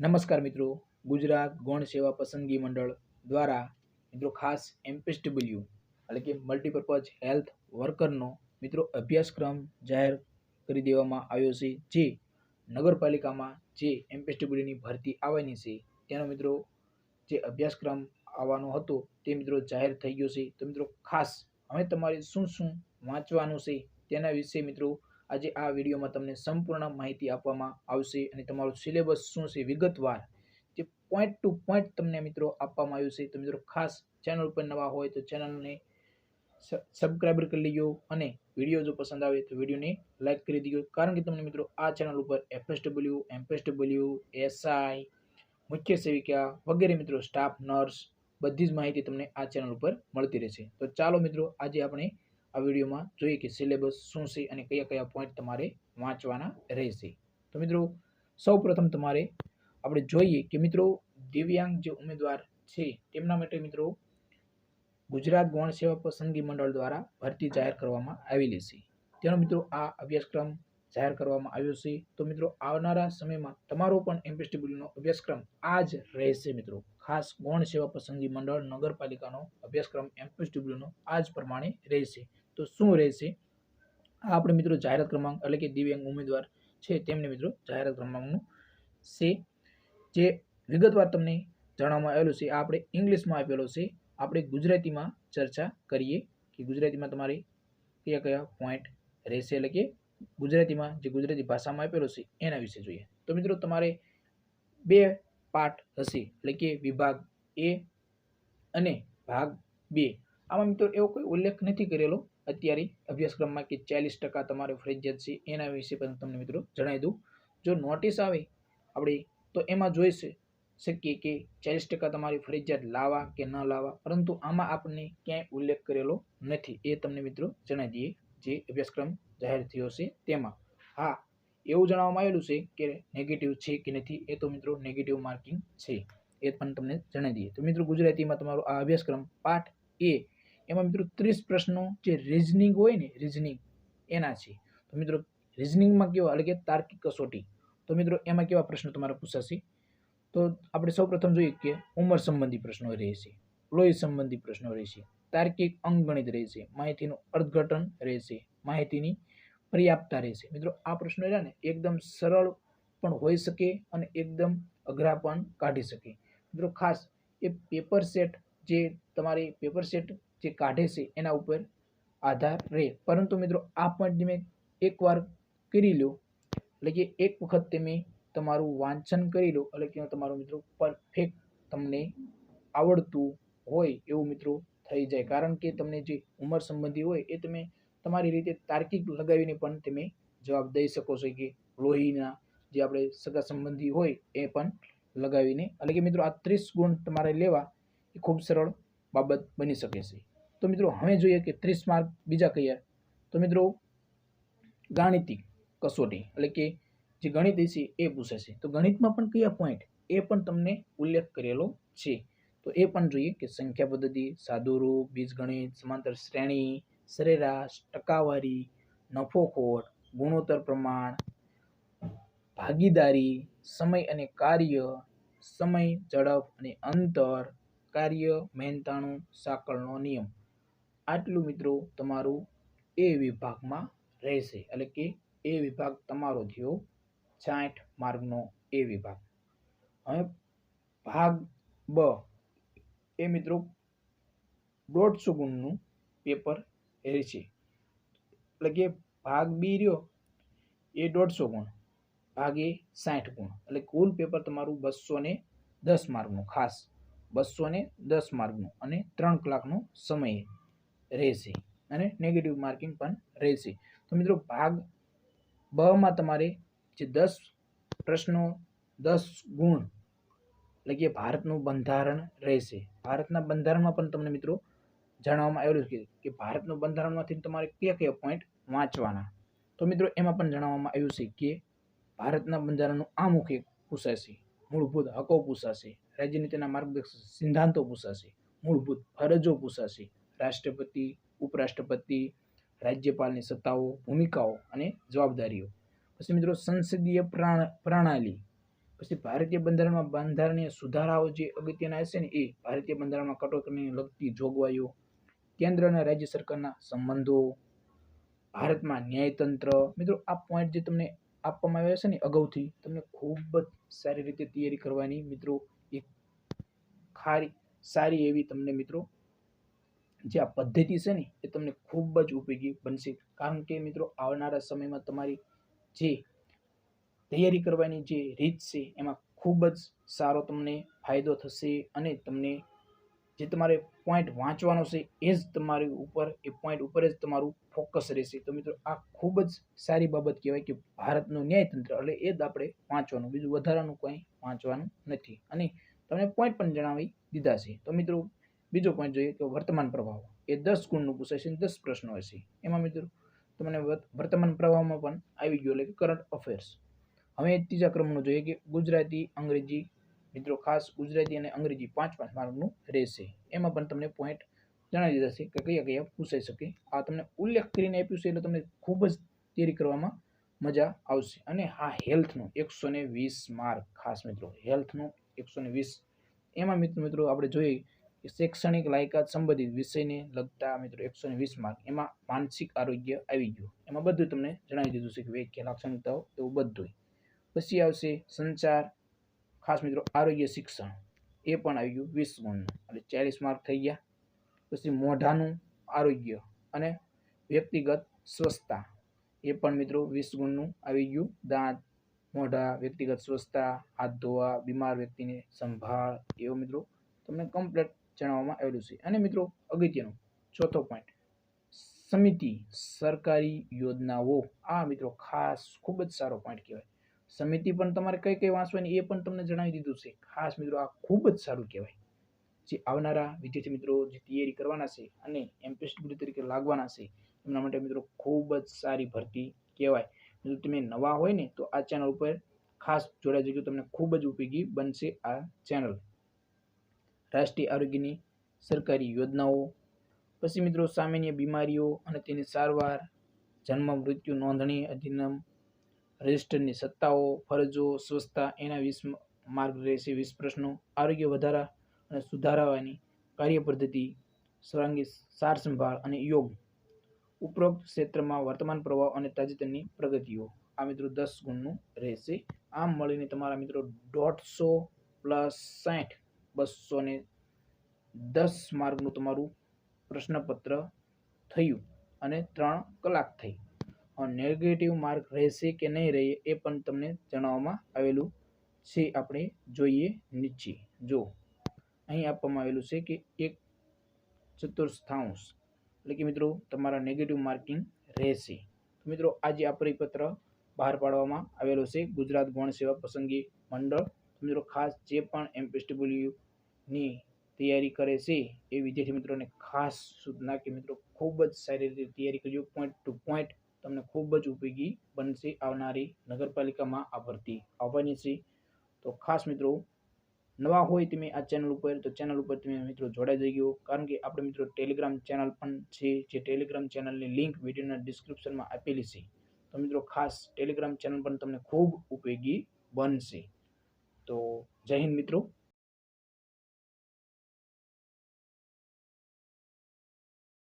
નમસ્કાર મિત્રો, ગુજરાત ગૌણ સેવા પસંદગી મંડળ દ્વારા મિત્રો ખાસ એમપીએસડબલ્યુ એટલે કે મલ્ટીપર્પઝ હેલ્થ વર્કરનો મિત્રો અભ્યાસક્રમ જાહેર કરી દેવામાં આવ્યો છે. જે નગરપાલિકામાં જે એમપીએસડબલ્યુની ભરતી આવવાની છે, તેનો મિત્રો જે અભ્યાસક્રમ આવવાનો હતો, તે મિત્રો જાહેર થઈ ગયો છે. તો મિત્રો ખાસ હવે તમારે શું શું વાંચવાનું છે, તેના વિશે મિત્રો આજે આ વિડીયોમાં તમને સંપૂર્ણ માહિતી આપવામાં આવશે અને તમારું સિલેબસ શું છે વિગતવાર જે પોઈન્ટ ટુ પોઈન્ટ તમને મિત્રો આપવામાં આવ્યું છે. તો મિત્રો ખાસ ચેનલ ઉપર નવા હોય તો ચેનલને સબસ્ક્રાઈબર કરી લેજો અને વીડિયો જો પસંદ આવે તો વિડીયોને લાઈક કરી દેજો. કારણ કે તમને મિત્રો આ ચેનલ ઉપર એફએસડબલ્યુ એમપીએસડબલ્યુ એસઆઈ મુખ્ય સેવિકા વગેરે મિત્રો સ્ટાફ નર્સ બધી જ માહિતી તમને આ ચેનલ ઉપર મળતી રહેશે. તો ચાલો મિત્રો આજે આપણે આ વિડીયોમાં જોઈએ કે સિલેબસ શું છે અને કયા કયા પોઈન્ટ તમારે વાંચવાના રહેશે. તો મિત્રો, સૌપ્રથમ તમારે આપણે જોઈએ કે મિત્રો, દિવ્યાંગ જે ઉમેદવાર છે, તેમના માટે મિત્રો, ગુજરાત ગૌણ સેવા પસંદગી મંડળ દ્વારા ભરતી જાહેર કરવામાં આવેલી છે. તેનો મિત્રો આ અભ્યાસક્રમ જાહેર કરવામાં આવ્યો છે. તો મિત્રો, આવનારા સમયમાં તમારો પણ એમપીએસડબલ્યુનો અભ્યાસક્રમ આ જ રહેશે મિત્રો. ખાસ ગૌણ સેવા પસંદગી મંડળ નગરપાલિકાનો અભ્યાસક્રમ એમપીએસડબલ્યુનો આ જ પ્રમાણે રહેશે. તો શું રહેશે? આ આપણે મિત્રો જાહેરાત ક્રમાંક એટલે કે દિવ્યાંગ ઉમેદવાર છે તેમને મિત્રો જાહેરાત ક્રમાંકનું છે. જે વિગતવાર તમને જણાવવામાં આવેલું છે આપણે ઇંગ્લિશમાં આપેલો છે. આપણે ગુજરાતીમાં ચર્ચા કરીએ કે ગુજરાતીમાં તમારે કયા કયા પોઈન્ટ રહેશે એટલે કે ગુજરાતીમાં જે ગુજરાતી ભાષામાં આપેલો છે એના વિશે જોઈએ. તો મિત્રો તમારે બે પાર્ટ હશે એટલે કે વિભાગ એ અને ભાગ બે. આમાં મિત્રો એવો કોઈ ઉલ્લેખ નથી કરેલો અત્યારે અભ્યાસક્રમમાં કે ચાલીસ ટકા તમારે ફરજિયાત છે એના વિશે પણ તમને મિત્રો જણાવી દઉં. જો નોટિસ આવે આપણે તો એમાં જોઈ શકીએ કે ચાલીસ ટકા તમારી ફરજિયાત લાવવા કે ન લાવવા પરંતુ આમાં આપણને ક્યાંય ઉલ્લેખ કરેલો નથી. એ તમને મિત્રો જણાવી દઈએ જે અભ્યાસક્રમ જાહેર થયો છે તેમાં. હા, એવું જણાવવામાં આવેલું છે કે નેગેટિવ છે કે નથી એ તો મિત્રો નેગેટિવ માર્કિંગ છે. એ પણ તમને જણાવી દઈએ. તો મિત્રો ગુજરાતીમાં તમારો આ અભ્યાસક્રમ પાઠ એ એમાં મિત્રો ત્રીસ પ્રશ્નો જે રિઝનિંગ હોય ને રિઝનિંગ એના છે. તો મિત્રો રિઝનિંગમાં કેવા એટલે કે તાર્કિક કસોટી. તો મિત્રો એમાં કેવા પ્રશ્નો તમારે પૂછાશે? તો આપણે સૌ પ્રથમ જોઈએ કે ઉંમર સંબંધી પ્રશ્નો રહેશે, લોહી સંબંધી પ્રશ્નો રહેશે, તાર્કિક અંકગણિત રહેશે, માહિતીનું અર્થઘટન રહેશે, માહિતીની પર્યાપ્તતા રહેશે. મિત્રો આ પ્રશ્નો રહ્યા ને એકદમ સરળ પણ હોઈ શકે અને એકદમ અઘરા પણ કાઢી શકે. મિત્રો ખાસ એ પેપર સેટ જે તમારી પેપર સેટ જે કાઢે છે એના ઉપર આધાર રહે. પરંતુ મિત્રો, આ પોઈન્ટ તમે એકવાર કરી લો એટલે કે એક વખત તમે તમારું વાંચન કરી લો એટલે કે તમારું મિત્રો પરફેક્ટ તમને આવડતું હોય એવું મિત્રો થઈ જાય. કારણ કે તમને જે ઉંમર સંબંધી હોય એ તમે તમારી રીતે તાર્કિક લગાવીને પણ તમે જવાબ દઈ શકો છો કે લોહીના જે આપણે સગા સંબંધી હોય એ પણ લગાવીને. એટલે કે મિત્રો, આ ત્રીસ ગુણ તમારે લેવા, એ ખૂબ સરળ બાબત બની શકે છે. તો મિત્રો, હવે જોઈએ કે ત્રીસ માર્ક બીજા કયા? તો મિત્રો, ગાણિતિક કસોટી, એટલે કે જે ગણિત છે એ પૂછે છે. તો ગણિતમાં પણ કયા પોઈન્ટ એ પણ તમને ઉલ્લેખ કરેલો છે. તો એ પણ જોઈએ કે સંખ્યા પદ્ધતિ સાદુરૂપ બીજગણિત, સમાંતર શ્રેણી, સરેરાશ, ટકાવારી, નફોખોટ, ગુણોત્તર પ્રમાણ, ભાગીદારી, સમય અને કાર્ય, સમય, ઝડપ અને અંતર કાર્ય, મહેનતાણું, સાંકળનો નિયમ. આટલું મિત્રો તમારું એ વિભાગમાં રહેશે. એટલે કે એ વિભાગ તમારો થયો સાઠ માર્કનો એ વિભાગ. હવે ભાગ બ. એ મિત્રો દોઢસો ગુણનું પેપર રહેશે. એટલે કે ભાગ બી રહ્યો એ દોઢસો ગુણ. ભાગ એ સાઠ ગુણ. એટલે કુલ પેપર તમારું બસો ને દસ માર્કનું, ખાસ. બસો ને દસ માર્કનું અને ત્રણ કલાકનો સમય રહેશે અને નેગેટિવ માર્કિંગ પણ રહેશે. તો મિત્રો ભાગ બમાં તમારે જે દસ પ્રશ્નો, દસ ગુણ, એટલે કે ભારતનું બંધારણ રહેશે. ભારતના બંધારણમાં પણ તમને મિત્રો જણાવવામાં આવેલું છે કે ભારતનું બંધારણમાંથી તમારે કયા કયા પોઈન્ટ વાંચવાના. તો મિત્રો એમાં પણ જણાવવામાં આવ્યું છે કે ભારતના બંધારણનું આમુખ એક પૂછાશે, મૂળભૂત હકો પૂછાશે. રાજ્યનીતિના માર્ગદર્શક સિદ્ધાંતો પૂછાશે, મૂળભૂત ફરજો પૂછાશે, રાષ્ટ્રપતિ, ઉપરાષ્ટ્રપતિ, રાજ્યપાલની સત્તાઓ, ભૂમિકાઓ અને જવાબદારીઓ. પછી મિત્રો સંસદીય પ્રણાલી. પછી ભારતીય બંધારણમાં બંધારણીય સુધારાઓ જે અગત્યના હશે ને એ ભારતીય બંધારણમાં કટોકટીને લગતી જોગવાઈઓ, કેન્દ્ર અને રાજ્ય સરકારના સંબંધો, ભારતમાં ન્યાયતંત્ર. મિત્રો આ પોઈન્ટ જે તમને આપવામાં આવ્યા છે ને અગાઉથી તમને ખૂબ જ સારી રીતે તૈયારી કરવાની મિત્રો. એક ખારી, સારી એવી તમને મિત્રો જે આ પદ્ધતિ છે ને, એ તમને ખૂબ જ ઉપયોગી બનશે. કારણ કે મિત્રો, આવનારા સમયમાં તમારી જે તૈયારી કરવાની જે રીત છે, એમાં ખૂબ જ સારો તમને ફાયદો થશે અને તમને જે તમારે પોઈન્ટ વાંચવાનો છે, એ જ તમારી ઉપર, એ પોઈન્ટ ઉપર જ તમારું ફોકસ રહેશે. તો મિત્રો, આ ખૂબ જ સારી બાબત કહેવાય કે ભારતનું ન્યાયતંત્ર, એટલે એ જ આપણે વાંચવાનું. બીજું વધારાનું કંઈ વાંચવાનું નથી. અને તમને પોઈન્ટ પણ જણાવી દીધા છે. તો મિત્રો, બીજો પોઈન્ટ જોઈએ કે વર્તમાન પ્રવાહ. એ દસ ગુણનું પૂછાય છે દસ પ્રશ્નો હશે એમાં મિત્રો, તમને વર્તમાન પ્રવાહમાં પણ આવી ગયો, એટલે કે કરંટ અફેર્સ હવે ત્રીજા ક્રમનું જોઈએ કે ગુજરાતી, અંગ્રેજી મિત્રો, ખાસ ગુજરાતી અને અંગ્રેજી પાંચ પાંચ માર્કનું રહેશે. એમાં પણ તમને પોઈન્ટ જણાવી દીધા છે કે કયા કયા પૂછાઈ શકે. આ તમને ઉલ્લેખ કરીને આપ્યું છે એટલે તમને ખૂબ જ તૈયારી કરવામાં મજા આવશે. અને હા હેલ્થનું એકસો ને વીસ માર્ક. ખાસ મિત્રો હેલ્થનું એકસો ને વીસ. એમાં મિત્રો મિત્રો, આપણે જોઈએ કે શૈક્ષણિક લાયકાત સંબંધિત વિષયને લગતા મિત્રો એકસો ને વીસ માર્ક. એમાં માનસિક આરોગ્ય આવી ગયું. એમાં બધું તમને જણાવી દીધું છે કે વ્યાખ્યા લાક્ષણિકતાઓ, એવું બધું પછી આવશે સંચાર ખાસ મિત્રો આરોગ્ય શિક્ષણ એ પણ આવી ગયું વીસ ગુણનું એટલે ચાલીસ માર્ક થઈ ગયા. પછી મોઢાનું આરોગ્ય અને વ્યક્તિગત સ્વચ્છતા એ પણ મિત્રો વીસ ગુણનું આવી ગયું. દાંત, મોઢા, વ્યક્તિગત સ્વચ્છતા હાથ ધોવા, બીમાર વ્યક્તિને સંભાળ એવો મિત્રો તમને કમ્પ્લેટ જણાવવામાં આવેલું છે. અને મિત્રો અગત્યનો ચોથો પોઈન્ટ સમિતિ, સરકારી યોજનાઓ. આ મિત્રો ખાસ ખૂબ જ સારો પોઈન્ટ કહેવાય. સમિતિ પણ તમારે કઈ કઈ વાંચવાની એ પણ તમને જણાવી દીધું છે. ખાસ મિત્રો, આ ખૂબ જ સારું કહેવાય. જે આવનારા વિદ્યાર્થી મિત્રો જે તૈયારી કરવાના છે અને એમપીએસડબ્લ્યુ તરીકે લાગવાના છે, એમના માટે મિત્રો ખૂબ જ સારી ભરતી કહેવાય. જો તમે નવા હોય ને તો આ ચેનલ ઉપર ખાસ જોડાઈ જજો, તમને ખૂબ જ ઉપયોગી બનશે આ ચેનલ. રાષ્ટ્રીય આરોગ્યની સરકારી યોજનાઓ, પછી મિત્રો સામાન્ય બીમારીઓ અને તેની સારવાર, જન્મ, મૃત્યુ નોંધણી અધિનિયમ રજિસ્ટરની સત્તાઓ, ફરજો, સ્વચ્છતા એના વીસ માર્ગ રહેશે. વીસ પ્રશ્નો. આરોગ્ય વધારા અને સુધારવાની કાર્ય પદ્ધતિ સર્વાંગી સાર સંભાળ અને યોગ. ઉપરોક્ત ક્ષેત્રમાં વર્તમાન પ્રવાહ અને તાજેતરની પ્રગતિઓ. આ મિત્રો દસ ગુણનું રહેશે. આમ મળીને તમારા મિત્રો દોઢસો પ્લસ સાઠ, બસો ને દસ માર્ગનું તમારું પ્રશ્નપત્ર થયું અને ત્રણ કલાક થઈ. નેગેટિવ માર્ક રહેશે કે નહીં રહે એ પણ તમને જણાવવામાં આવેલું છે. આપણે જોઈએ નીચે. જો અહીં આપવામાં આવેલું છે કે એક ચતુર્થાંશ. એટલે કે મિત્રો, તમારા નેગેટિવ માર્કિંગ રહેશે. મિત્રો, આજે આ પરિપત્ર બહાર પાડવામાં આવેલો છે. ગુજરાત ગૌણ સેવા પસંદગી મંડળ. મિત્રો, ખાસ જે પણ એમપીએસડબલ્યુની તૈયારી કરે છે એ વિદ્યાર્થી મિત્રોને ખાસ સૂચના કે મિત્રો, ખૂબ જ સારી રીતે તૈયારી કરજો. પોઈન્ટ ટુ પોઈન્ટ તમને ખૂબ જ ઉપયોગી બનશે આવનારી નગરપાલિકામાં આ ભરતી. આવવાની છે. તો ખાસ મિત્રો, નવા હોય તમે આ ચેનલ ઉપર, તો ચેનલ ઉપર તમે મિત્રો જોડાઈ જઈ ગયો કારણ કે આપણે મિત્રો ટેલિગ્રામ ચેનલ પણ છે, જે ટેલિગ્રામ ચેનલની લિંક વિડીયોના ડિસ્ક્રિપ્શનમાં આપેલી છે. તો મિત્રો ખાસ ટેલિગ્રામ ચેનલ પણ તમને ખૂબ ઉપયોગી બનશે. તો જય હિન્દ મિત્રો.